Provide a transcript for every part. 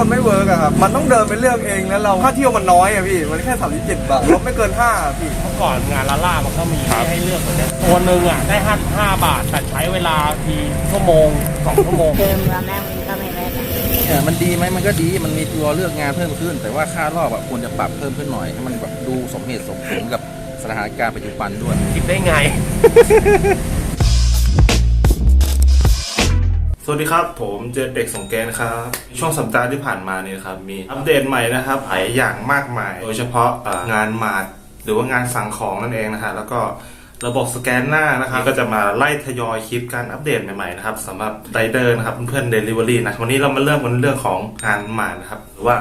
มันไม่เวิร์กอะครับ มันต้องเดินไปเลือกเองแล้วเราค่าเที่ยวมันน้อยอะพี่ มันแค่37บาทลดไม่เกิน5อะพี่ เมื่อก่อนงานลาล่ามันก็มีให้เลือกเหมือนกันตัวหนึ่งอะได้ห้าห้าบาทแต่ใช้เวลาทีชั่วโมงสองชั่วโมง เดิมแล้วแม่มันก็ไม่แม่น เออมันดีไหมมันก็ดี มันมีตัวเลือกงานเพิ่มขึ้น แต่ว่าค่ารอบอะควรจะปรับเพิ่มขึ้นหน่อยให้มันแบบดูสมเหตุสมผลกับสถานการณ์ปัจจุบันด้วย คิดได้ไง สวัสดีครับ ผมเจเด็กสงแกนครับ ช่วงสัปดาห์ที่ผ่านมาเนี่ยครับมีอัปเดตใหม่นะครับหลายอย่างมากมาย โดยเฉพาะงานมาดหรือว่างานสั่งของนั่นเองนะฮะแล้วก็ระบบสแกนหน้านะครับก็จะมาไล่ทยอยคลิปการอัปเดตใหม่ๆนะครับสำหรับไรเดอร์นะครับเพื่อนเดลิเวอรี่นะวันนี้เรามาเริ่มกันเรื่องของงานมาดนะครับหรือว่า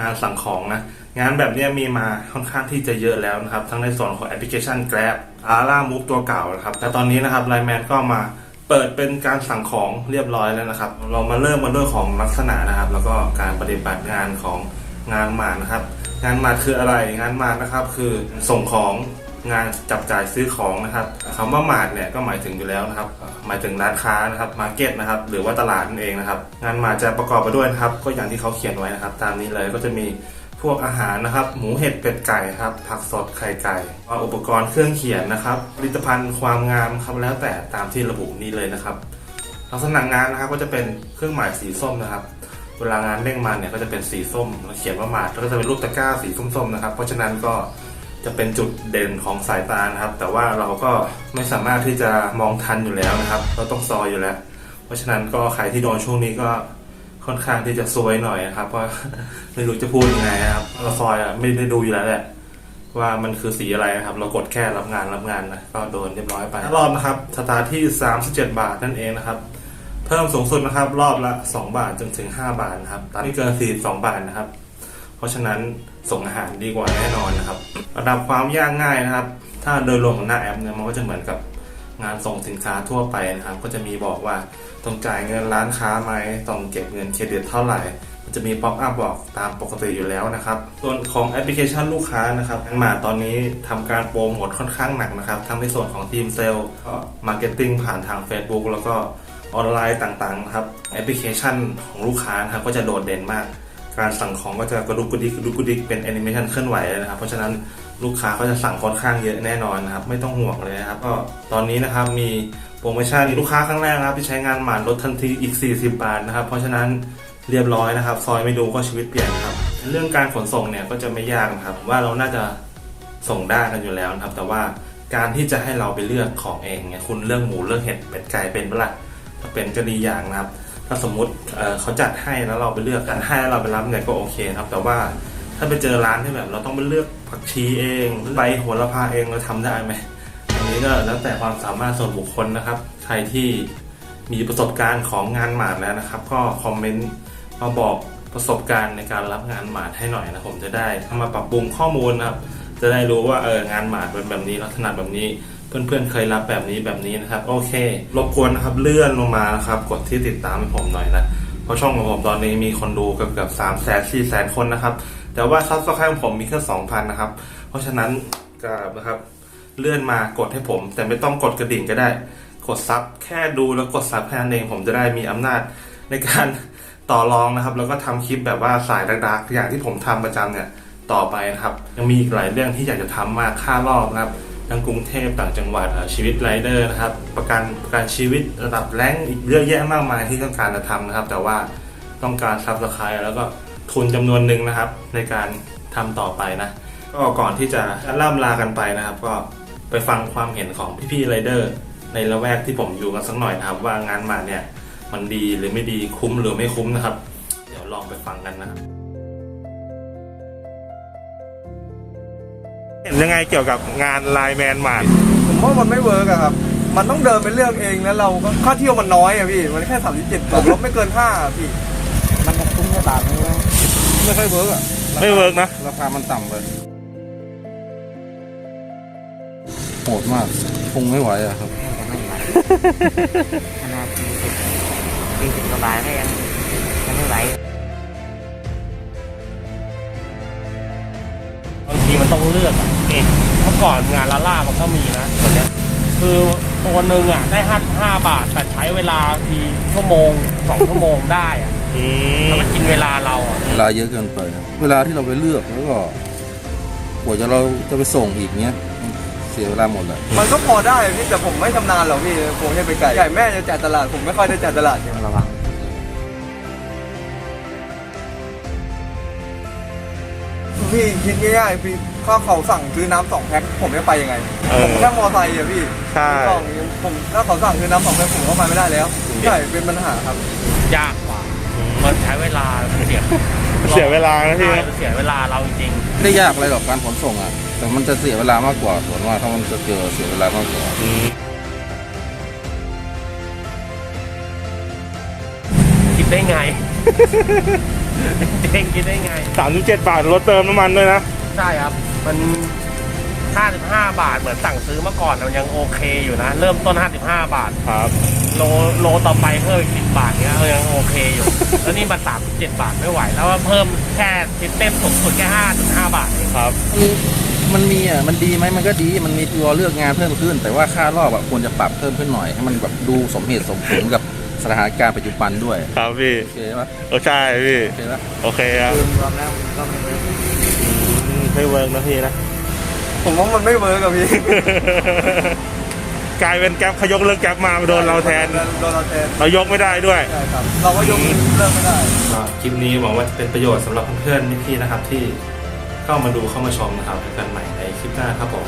งานสั่งของนะงานแบบนี้มีมาค่อนข้างที่จะเยอะแล้วนะครับ ทั้งในส่วนของแอปพลิเคชัน Grab อาร่ามูฟตัวเก่านะครับแต่ตอนนี้นะครับไลแมนก็มา เปิดเป็นการสั่งของเรียบร้อยแล้วนะครับ เรามาเริ่มกันด้วยของลักษณะนะครับ แล้วก็การปฏิบัติงานของงานหมาดนะครับ งานหมาดคืออะไรงานหมาดนะครับ คือส่งของงานจับจ่ายซื้อของนะครับคำว่าหมาดเนี่ยก็หมายถึงอยู่แล้วนะครับ หมายถึงร้านค้านะครับมาร์เก็ตนะครับ หรือว่าตลาดนั่นเองนะครับ งานหมาดจะประกอบไปด้วยนะครับ ก็อย่างที่เขาเขียนไว้นะครับ ตามนี้เลยก็จะมี พวกอาหารนะครับ หมูเห็ดเป็ดไก่ครับ ผักสดไข่ไก่อุปกรณ์เครื่องเขียนนะครับผลิตภัณฑ์ความงามครับแล้วแต่ตามที่ระบุนี้เลยนะครับ ลักษณะงานนะครับก็จะเป็นเครื่องหมายสีส้มนะครับ เวลางานเร่งมาเนี่ยก็จะเป็นสีส้มแล้วเขียนว่าหมาดแล้วก็จะเป็นรูปตะกร้าสีส้มๆนะครับ เพราะฉะนั้นก็จะเป็นจุดเด่นของสายตานะครับ แต่ว่าเราก็ไม่สามารถที่จะมองทันอยู่แล้วนะครับ เราต้องซอยอยู่แล้ว เพราะฉะนั้นก็ใครที่โดนช่วงนี้ก็ ค่อนข้างที่จะซวยหน่อยนะครับเพราะไม่รู้จะพูดยังไงนะครับเราซอยอะไม่ได้ดูอยู่แล้วแหละว่ามันคือสีอะไรนะครับ เรากดแค่รับงานรับงานนะก็โดนเรียบร้อยไปรอบนะครับสตาร์ทที่ 37 บาทนั่นเองนะครับ เพิ่มสูงสุดนะครับ รอบละ 2 บาทจนถึง 5 บาทนะครับตอนนี้เกิน42บาทนะครับ เพราะฉะนั้นส่งอาหารดีกว่าแน่นอนนะครับ ระดับความยากง่ายนะครับ ถ้าโดยรวมของหน้าแอปเนี่ยมันก็จะเหมือนกับ งานส่งสินค้าทั่วไปนะครับ ก็จะมีบอกว่าต้องจ่ายเงินร้านค้าไหมต้องเก็บเงินเครดิตเท่าไหร่มันจะมีป๊อปอัพบอกตามปกติอยู่แล้วนะครับ ส่วนของแอปพลิเคชันลูกค้านะครับอันมาตอนนี้ทำการโปรโมทค่อนข้างหนักนะครับ ทั้งในส่วนของทีมเซลล์ก็มาร์เก็ตติ้งผ่านทาง Facebook แล้วก็ออนไลน์ต่างๆนะครับแอปพลิเคชันของลูกค้านะครับก็จะโดดเด่นมาก การสั่งของก็จะกระดุกกระดิกกระดุกกระดิกเป็นแอนิเมชันเคลื่อนไหวเลยนะครับ เพราะฉะนั้นลูกค้าก็จะสั่งค่อนข้างเยอะแน่นอนนะครับ ไม่ต้องห่วงเลยนะครับ ก็ตอนนี้นะครับมีโปรโมชั่นลูกค้าครั้งแรกนะครับที่ใช้งานหมานลดทันทีอีก 40 บาทนะครับ เพราะฉะนั้นเรียบร้อยนะครับ ซอยไม่ดูก็ชีวิตเปลี่ยนครับ เรื่องการขนส่งเนี่ยก็จะไม่ยากนะครับว่าเราน่าจะส่งได้กันอยู่แล้วนะครับ แต่ว่าการที่จะให้เราไปเลือกของเองเนี่ยคุณเลือกหมูเลือกเห็ดเป็ดไก่เป็นเปะล่าถ้าเป็นก็ดีอย่างนะครับ ถ้าสมมุติเอ่อเขาจัดให้แล้วเราไปเลือกกันให้แล้วเราไปรับเนี่ยก็โอเคนะครับ แต่ว่าถ้าไปเจอร้านที่แบบ เราต้องไปเลือกผักชีเองใบโหระพาเองเราทำได้ไหมอันนี้ก็แล้วแต่ความสามารถส่วนบุคคลนะครับ ใครที่มีประสบการณ์ของงานหมาดแล้วนะครับ ก็คอมเมนต์มาบอกประสบการณ์ในการรับงานหมาดให้หน่อยนะผมจะได้เอามาปรับปรุงข้อมูลนะครับ จะได้รู้ว่าเอองานหมาดเป็นแบบนี้ลักษณะแบบนี้ เพื่อนๆเคยรับแบบนี้แบบนี้นะครับ โอเค รบกวนนะครับเลื่อนลงมานะครับ กดที่ติดตามให้ผมหน่อยนะเพราะช่องของผมตอนนี้มีคนดูเกือบเกือบสามแสนสี่แสนคนนะครับ แต่ว่าซับสไครต์ของผมมีแค่สองพันนะครับ เพราะฉะนั้นก็นะครับเลื่อนมากดให้ผม แต่ไม่ต้องกดกระดิ่งก็ได้ กดซับแค่ดูแล้วกดซับแค่นั้นเองผมจะได้มีอำนาจในการต่อรองนะครับ แล้วก็ทำคลิปแบบว่าสายดักๆอย่างที่ผมทำประจำเนี่ย ต่อไปนะครับ ยังมีอีกหลายเรื่องที่อยากจะทำมากค่ารอบนะครับทั้งกรุงเทพต่างจังหวัดชีวิตไรเดอร์นะครับ ประกันประกันชีวิตระดับแรงอีกเยอะแยะมากมายที่ต้องการจะทำนะครับ แต่ว่าต้องการซับสไครต์แล้วก็ทุนจำนวนหนึ่งนะครับ ในการทำต่อไปนะก็ก่อนที่จะล่ำลากันไปนะครับ ก็ไปฟังความเห็นของพี่ๆไรเดอร์ในละแวกที่ผมอยู่กันสักหน่อยนะครับ ว่างานมาเนี่ยมันดีหรือไม่ดีคุ้มหรือไม่คุ้มนะครับ เดี๋ยวลองไปฟังกันนะครับ ยังไงเกี่ยวกับงานไลน์แมนหมาดผมว่ามันไม่เวิร์กอะครับ มันต้องเดินไปเลือกเองแล้วเราก็ค่าเที่ยวมันน้อยอะพี่ มันแค่37บาทลดไม่เกิน5อะพี่ มันจะคุ้มหรือเปล่าไม่รู้ไม่ค่อยเวิร์กอะไม่เวิร์กนะ ราคามันต่ำเลยโหดมากคงไม่ไหวอะครับจะไม่ไหวขนาดสี่สิบสี่สิบกว่าบาทก็ยังยังไม่ไหวบางทีมันต้องเลือกอะ เองเมื่อก่อนงานลาล่ามันก็มีนะตัวเนี้ยคือตัวหนึ่งอะได้ห้าห้าบาท แต่ใช้เวลาทีชั่วโมงสองชั่วโมงได้อะแล้วมันกินเวลาเราอะลาเยอะเกินไปครับเวลาที่เราไปเลือกแล้วก็กว่าจะเราจะไปส่งอีกเนี้ยเสียเวลาหมดเลยมันก็พอได้พี่แต่ผมไม่ชำนาญหรอกพี่กรุงเทพไปไก่ไก่แม่จะจ่ายตลาดผมไม่ค่อยได้จ่ายตลาดเนี่ยระวังพี่คิดง่ายๆพี่ ข้าเขาสั่งซื้อน้ำสองแพ็คผมจะไปยังไงเออผมแค่มอไซค์อะพี่ใช่กล่องผมถ้าเขาสั่งซื้อน้ำสองแพ็คผมก็ไปไม่ได้แล้วใช่เป็นปัญหาครับ ยากกว่า มันใช้เวลาเสียเสียเวลานะพี่ใช่มันเสียเวลาเราจริงไม่ได้ยากอะไรหรอกการขนส่งอะ แต่มันจะเสียเวลามากกว่าส่วนว่าถ้ามันจะเจอเสียเวลามากกว่าๆคิดได้ไงเด้งคิดได้ไง สามสิบเจ็ดบาทรถเติมน้ำมันด้วยนะ ใช่ครับ มัน 55 บาทเหมือนสั่งซื้อเมื่อก่อนมันยังโอเคอยู่นะ เริ่มต้น 55 บาท ครับ โลโลต่อไปเพิ่มอีก10 บาทเนี้ยยังโอเคอยู่ แล้วนี่มา37 บาทไม่ไหว แล้วว่าเพิ่มแค่ซิสเต็มสูงสุดแค่5.5 บาทเองครับ มันมีอะ มันดีไหมมันก็ดี มันมีตัวเลือกงานเพิ่มขึ้น แต่ว่าค่ารอบอะควรจะปรับเพิ่มขึ้นหน่อย ให้มันแบบดูสมเหตุสมผลกับสถานการณ์ปัจจุบันด้วย ครับพี่ โอเคปะโอ้ใช่พี่ โอเคปะโอเคครับ รวมรวมแล้วมันก็ไม่ เวิร์กไม่เวิร์กนะพี่นะ ผมว่ามันไม่เวิร์กอะพี่ กลายเป็นแก๊ปขยกเลิกแก๊ปมาโดนเราแทน โดนเราแทนเรายกไม่ได้ด้วย ใช่ครับ เราก็ยกเลิกไม่ได้ ก็คลิปนี้หวังว่าจะเป็นประโยชน์สำหรับเพื่อนๆพี่ๆนะครับ ที่เข้ามาดูเข้ามาชมนะครับเจอกันใหม่ในคลิปหน้าครับผม